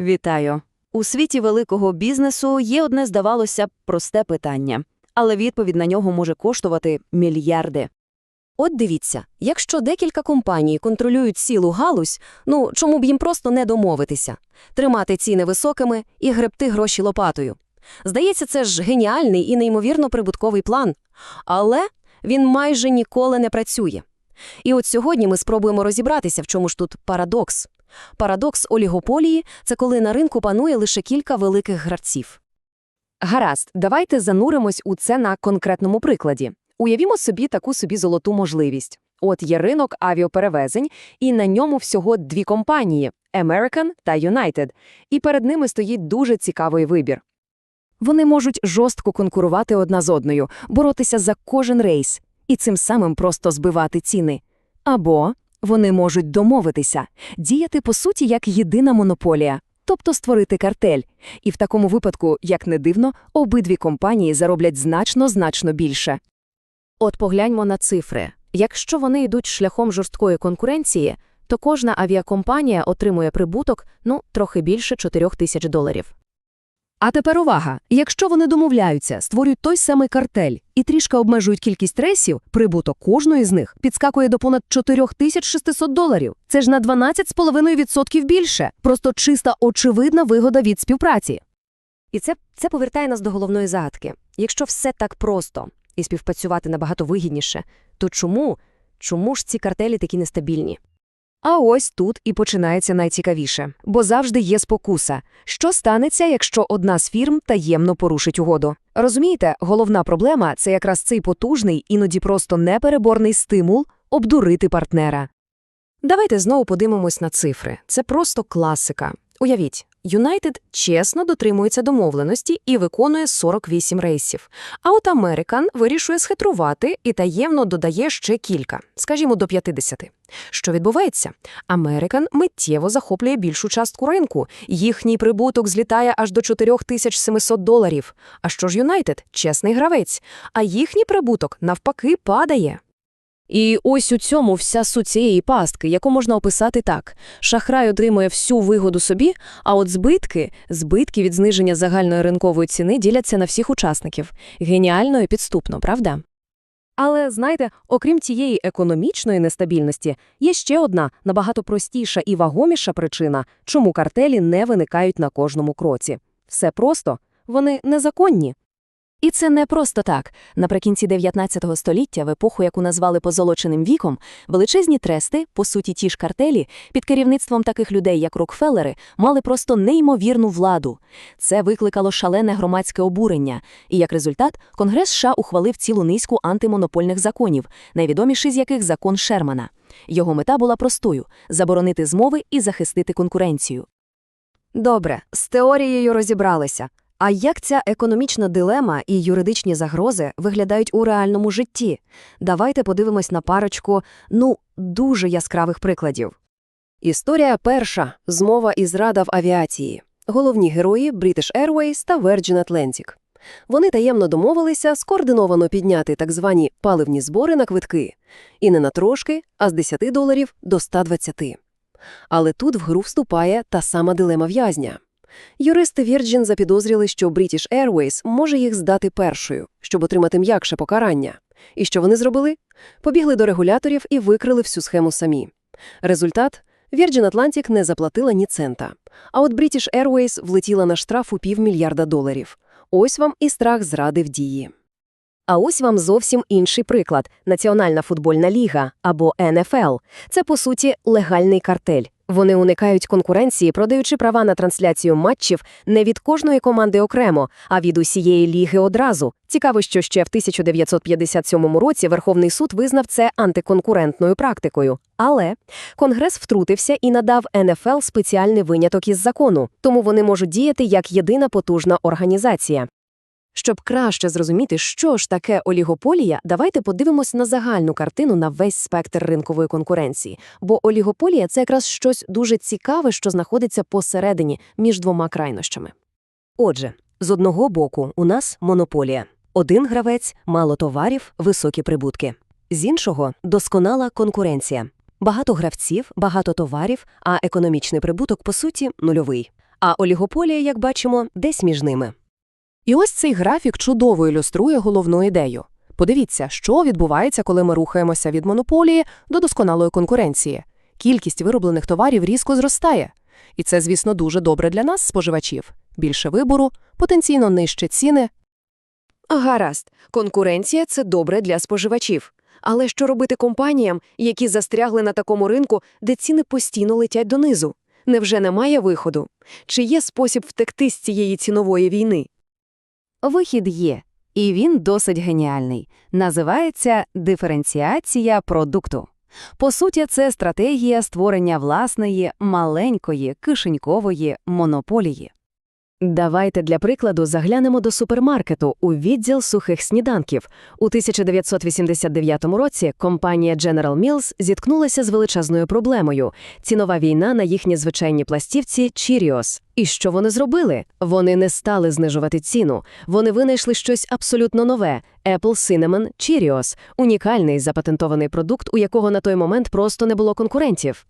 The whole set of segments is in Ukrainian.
Вітаю! У світі великого бізнесу є одне, здавалося б, просте питання, але відповідь на нього може коштувати мільярди. От дивіться, якщо декілька компаній контролюють цілу галузь, ну чому б їм просто не домовитися, тримати ціни високими і гребти гроші лопатою. Здається, це ж геніальний і неймовірно прибутковий план, але він майже ніколи не працює. І от сьогодні ми спробуємо розібратися, в чому ж тут парадокс. Парадокс олігополії – це коли на ринку панує лише кілька великих гравців. Гаразд, давайте зануримось у це на конкретному прикладі. Уявімо собі таку собі золоту можливість. От є ринок авіаперевезень, і на ньому всього дві компанії – American та United. І перед ними стоїть дуже цікавий вибір. Вони можуть жорстко конкурувати одна з одною, боротися за кожен рейс і цим самим просто збивати ціни. Або вони можуть домовитися, діяти по суті як єдина монополія, тобто створити картель. І в такому випадку, як не дивно, обидві компанії зароблять значно-значно більше. От погляньмо на цифри. Якщо вони йдуть шляхом жорсткої конкуренції, то кожна авіакомпанія отримує прибуток, ну, трохи більше 4 тисяч доларів. А тепер увага! Якщо вони домовляються, створюють той самий картель і трішки обмежують кількість рейсів, прибуток кожної з них підскакує до понад 4600 доларів. Це ж на 12,5% більше. Просто чиста очевидна вигода від співпраці. І це, це повертає нас до головної загадки. Якщо все так просто і співпрацювати набагато вигідніше, то чому, чому ж ці картелі такі нестабільні? А ось тут і починається найцікавіше, бо завжди є спокуса. Що станеться, якщо одна з фірм таємно порушить угоду? Розумієте, головна проблема це якраз цей потужний, іноді просто непереборний стимул обдурити партнера. Давайте знову подивимось на цифри. Це просто класика. Уявіть, Юнайтед чесно дотримується домовленості і виконує 48 рейсів. А от Американ вирішує схитрувати і таємно додає ще кілька, скажімо, до 50. Що відбувається? Американ миттєво захоплює більшу частку ринку. Їхній прибуток злітає аж до 4700 доларів. А що ж Юнайтед? Чесний гравець. А їхній прибуток навпаки падає. І ось у цьому вся суть цієї пастки, яку можна описати так. Шахрай отримує всю вигоду собі, а от збитки, збитки від зниження загальної ринкової ціни діляться на всіх учасників. Геніально і підступно, правда? Але знаєте, окрім цієї економічної нестабільності, є ще одна набагато простіша і вагоміша причина, чому картелі не виникають на кожному кроці. Все просто вони незаконні. І це не просто так. Наприкінці 19 століття, в епоху, яку назвали позолоченим віком, величезні трести, по суті ті ж картелі, під керівництвом таких людей, як Рокфеллери, мали просто неймовірну владу. Це викликало шалене громадське обурення, і як результат Конгрес США ухвалив цілу низку антимонопольних законів, найвідоміший з яких закон Шермана. Його мета була простою заборонити змови і захистити конкуренцію. Добре, з теорією розібралися. А як ця економічна дилема і юридичні загрози виглядають у реальному житті? Давайте подивимось на парочку, ну, дуже яскравих прикладів. Історія перша – змова і зрада в авіації. Головні герої – British Airways та Virgin Atlantic. Вони таємно домовилися скоординовано підняти так звані паливні збори на квитки. І не на трошки, а з 10 доларів до 120. Але тут в гру вступає та сама дилема в'язня. Юристи Virgin запідозріли, що British Airways може їх здати першою, щоб отримати м'якше покарання. І що вони зробили? Побігли до регуляторів і викрили всю схему самі. Результат – Virgin Atlantic не заплатила ні цента. А от British Airways влетіла на штраф у півмільярда доларів. Ось вам і страх зради в дії. А ось вам зовсім інший приклад – Національна футбольна ліга або НФЛ. Це, по суті, легальний картель. Вони уникають конкуренції, продаючи права на трансляцію матчів не від кожної команди окремо, а від усієї ліги одразу. Цікаво, що ще в 1957 році Верховний суд визнав це антиконкурентною практикою. Але Конгрес втрутився і надав НФЛ спеціальний виняток із закону, тому вони можуть діяти як єдина потужна організація. Щоб краще зрозуміти, що ж таке олігополія, давайте подивимось на загальну картину на весь спектр ринкової конкуренції. Бо олігополія це якраз щось дуже цікаве, що знаходиться посередині між двома крайнощами. Отже, з одного боку у нас монополія. Один гравець, мало товарів, високі прибутки. З іншого досконала конкуренція. Багато гравців, багато товарів, а економічний прибуток, по суті, нульовий. а олігополія, як бачимо, десь між ними. І ось цей графік чудово ілюструє головну ідею. Подивіться, що відбувається, коли ми рухаємося від монополії до досконалої конкуренції. Кількість вироблених товарів різко зростає. І це, звісно, дуже добре для нас, споживачів. Більше вибору, потенційно нижче ціни. Гаразд, конкуренція – це добре для споживачів. Але що робити компаніям, які застрягли на такому ринку, де ціни постійно летять донизу? Невже немає виходу? Чи є спосіб втекти з цієї цінової війни? Вихід є, і він досить геніальний. Називається диференціація продукту. По суті, це стратегія створення власної, маленької, кишенькової монополії. Давайте для прикладу заглянемо до супермаркету у відділ сухих сніданків. У 1989 році компанія General Mills зіткнулася з величезною проблемою – цінова війна на їхні звичайні пластівці Cheerios. І що вони зробили? Вони не стали знижувати ціну. Вони винайшли щось абсолютно нове – Apple Cinnamon Cheerios – унікальний запатентований продукт, у якого на той момент просто не було конкурентів.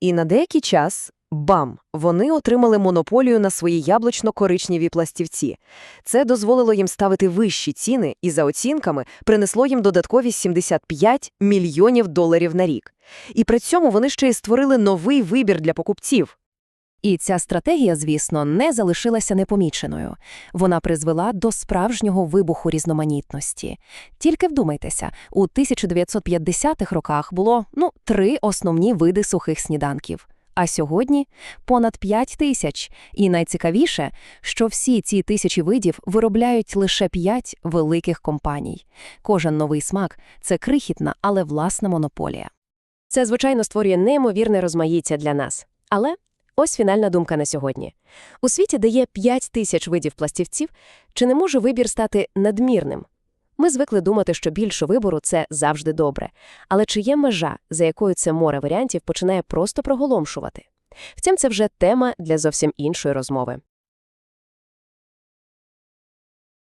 І на деякий час – бам! Вони отримали монополію на свої яблучно-коричневі пластівці. Це дозволило їм ставити вищі ціни і, за оцінками, принесло їм додаткові 75 мільйонів доларів на рік. І при цьому вони ще й створили новий вибір для покупців. І ця стратегія, звісно, не залишилася непоміченою. Вона призвела до справжнього вибуху різноманітності. Тільки вдумайтеся, у 1950-х роках було, ну, три основні види сухих сніданків. А сьогодні – понад 5 тисяч. І найцікавіше, що всі ці тисячі видів виробляють лише 5 великих компаній. Кожен новий смак – це крихітна, але власна монополія. Це, звичайно, створює неймовірне розмаїття для нас. Але ось фінальна думка на сьогодні. У світі, де є 5 тисяч видів пластівців, чи не може вибір стати надмірним? Ми звикли думати, що більше вибору – це завжди добре. Але чи є межа, за якою це море варіантів починає просто проголомшувати? Втім, це вже тема для зовсім іншої розмови.